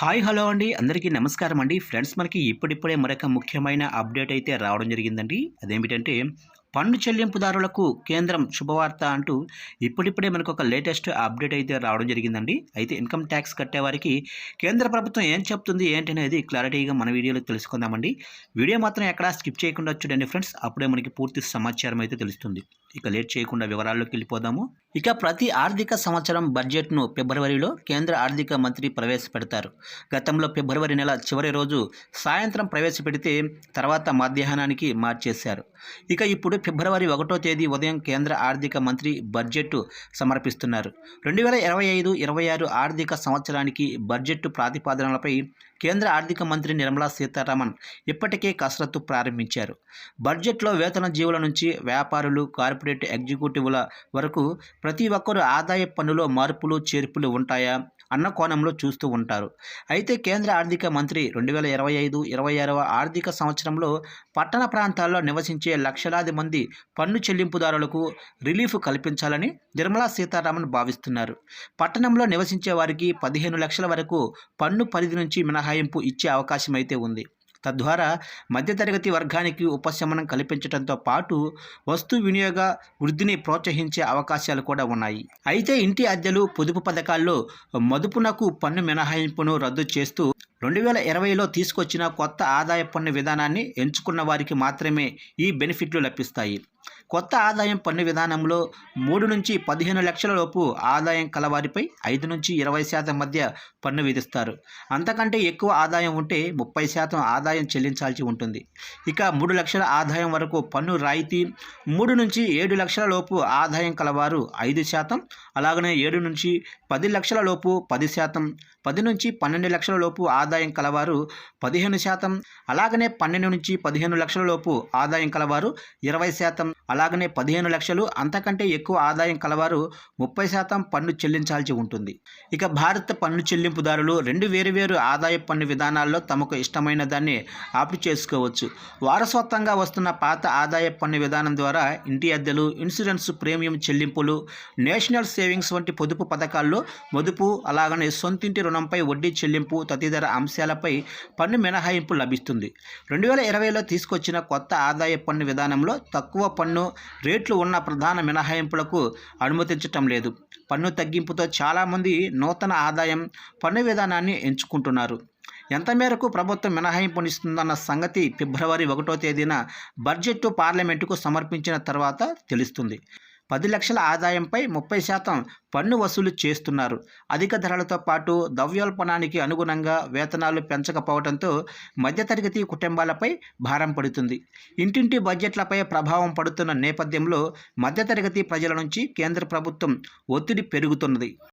Hi hello అండి. అందరికీ నమస్కారం అండి. ఫ్రెండ్స్ మనకి ఇప్పుడిప్పుడే మరొక ముఖ్యమైన అప్డేట్ అయితే రావడం జరిగిందండి. అదేమిటంటే పన్ను చెల్లింపుదారులకు కేంద్రం శుభవార్త అంటూ ఇప్పుడిప్పుడే మనకు ఒక లేటెస్ట్ అప్డేట్ అయితే రావడం జరిగిందండి. అయితే ఇన్కమ్ ట్యాక్స్ కట్టేవారికి కేంద్ర ప్రభుత్వం ఏం చెప్తుంది ఏంటనేది క్లారిటీగా మన వీడియోలో తెలుసుకుందామండి. వీడియో మాత్రం ఎక్కడా స్కిప్ చేయకుండా చూడండి ఫ్రెండ్స్. అప్పుడే మనకి పూర్తి సమాచారం అయితే తెలుస్తుంది. ఇక లేట్ చేయకుండా వివరాల్లోకి వెళ్ళిపోదాము. ఇక ప్రతి ఆర్థిక సంవత్సరం బడ్జెట్ను ఫిబ్రవరిలో కేంద్ర ఆర్థిక మంత్రి ప్రవేశపెడతారు. గతంలో ఫిబ్రవరి నెల చివరి రోజు సాయంత్రం ప్రవేశపెడితే తర్వాత మధ్యాహ్నానికి మార్చేశారు. ఇక ఇప్పుడు ఫిబ్రవరి ఒకటో తేదీ ఉదయం కేంద్ర ఆర్థిక మంత్రి బడ్జెట్ సమర్పిస్తున్నారు. రెండు వేల ఇరవై ఐదు ఇరవై ఆరు ఆర్థిక సంవత్సరానికి బడ్జెట్ ప్రాతిపాదనలపై కేంద్ర ఆర్థిక మంత్రి నిర్మలా సీతారామన్ ఇప్పటికే కసరత్తు ప్రారంభించారు. బడ్జెట్లో వేతన జీవుల నుంచి వ్యాపారులు కార్పొరేట్ ఎగ్జిక్యూటివ్ల వరకు ప్రతి ఒక్కరూ ఆదాయ పన్నులో మార్పులు చేర్పులు ఉంటాయా అన్న కోణంలో చూస్తూ ఉంటారు. అయితే కేంద్ర ఆర్థిక మంత్రి రెండు వేల ఇరవై ఐదు ఇరవై ఆరవ ఆర్థిక సంవత్సరంలో పట్టణ ప్రాంతాల్లో నివసించే లక్షలాది మంది పన్ను చెల్లింపుదారులకు రిలీఫ్ కల్పించాలని నిర్మలా సీతారామన్ భావిస్తున్నారు. పట్టణంలో నివసించే వారికి పదిహేను లక్షల వరకు పన్ను పరిధి నుంచి మినహాయింపు ఇచ్చే అవకాశం అయితే ఉంది. తద్వారా మధ్యతరగతి వర్గానికి ఉపశమనం కల్పించడంతో పాటు వస్తు వినియోగ వృద్ధిని ప్రోత్సహించే అవకాశాలు కూడా ఉన్నాయి. అయితే ఇంటి అద్దెలు పొదుపు పథకాల్లో మదుపునకు పన్ను మినహాయింపును రద్దు చేస్తూ రెండు వేల ఇరవైలో తీసుకొచ్చిన కొత్త ఆదాయ పన్ను విధానాన్ని ఎంచుకున్న వారికి మాత్రమే ఈ బెనిఫిట్లు లభిస్తాయి. కొత్త ఆదాయం పన్ను విధానంలో మూడు నుంచి పదిహేను లక్షల లోపు ఆదాయం కలవారిపై ఐదు నుంచి ఇరవై శాతం మధ్య పన్ను విధిస్తారు. అంతకంటే ఎక్కువ ఆదాయం ఉంటే ముప్పై శాతం ఆదాయం చెల్లించాల్సి ఉంటుంది. ఇక మూడు లక్షల ఆదాయం వరకు పన్ను రాయితీ మూడు నుంచి ఏడు లక్షల లోపు ఆదాయం కలవారు ఐదు శాతం అలాగనే ఏడు నుంచి పది లక్షల లోపు పది శాతం పది నుంచి పన్నెండు లక్షల లోపు ఆదాయం కలవారు పదిహేను శాతం అలాగనే పన్నెండు నుంచి పదిహేను లక్షల లోపు ఆదాయం కలవారు ఇరవై శాతం అలాగనే పదిహేను లక్షలు అంతకంటే ఎక్కువ ఆదాయం కలవారు ముప్పై శాతం పన్ను చెల్లించాల్సి ఉంటుంది. ఇక భారత పన్ను చెల్లింపుదారులు రెండు వేరువేరు ఆదాయ పన్ను విధానాల్లో తమకు ఇష్టమైన దాన్ని ఆప్ట్ చేసుకోవచ్చు. వారసత్వంగా వస్తున్న పాత ఆదాయ పన్ను విధానం ద్వారా ఇంటి అద్దెలు ఇన్సూరెన్స్ ప్రీమియం చెల్లింపులు నేషనల్ సేవింగ్స్ వంటి పొదుపు పథకాల్లో మదుపు అలాగనే సొంతింటి రుణంపై వడ్డీ చెల్లింపు తదితర అంశాలపై పన్ను మినహాయింపు లభిస్తుంది. రెండు వేల ఇరవైలో తీసుకొచ్చిన కొత్త ఆదాయ పన్ను విధానంలో తక్కువ పన్ను రేట్లు ఉన్న ప్రధాన మినహాయింపులకు అనుమతించటం లేదు. పన్ను తగ్గింపుతో చాలామంది నూతన ఆదాయం పన్ను విధానాన్ని ఎంచుకుంటున్నారు. ఎంత మేరకు ప్రభుత్వం మినహాయింపునిస్తుందన్న సంగతి ఫిబ్రవరి ఒకటో తేదీన బడ్జెట్ పార్లమెంటుకు సమర్పించిన తర్వాత తెలుస్తుంది. పది లక్షల ఆదాయంపై ముప్పై శాతం పన్ను వసూలు చేస్తున్నారు. అధిక ధరలతో పాటు ద్రవ్యోల్పణానికి అనుగుణంగా వేతనాలు పెంచకపోవడంతో మధ్యతరగతి కుటుంబాలపై భారం పడుతుంది. ఇంటింటి బడ్జెట్లపై ప్రభావం పడుతున్న నేపథ్యంలో మధ్యతరగతి ప్రజల నుంచి కేంద్ర ప్రభుత్వం ఒత్తిడి పెరుగుతున్నది.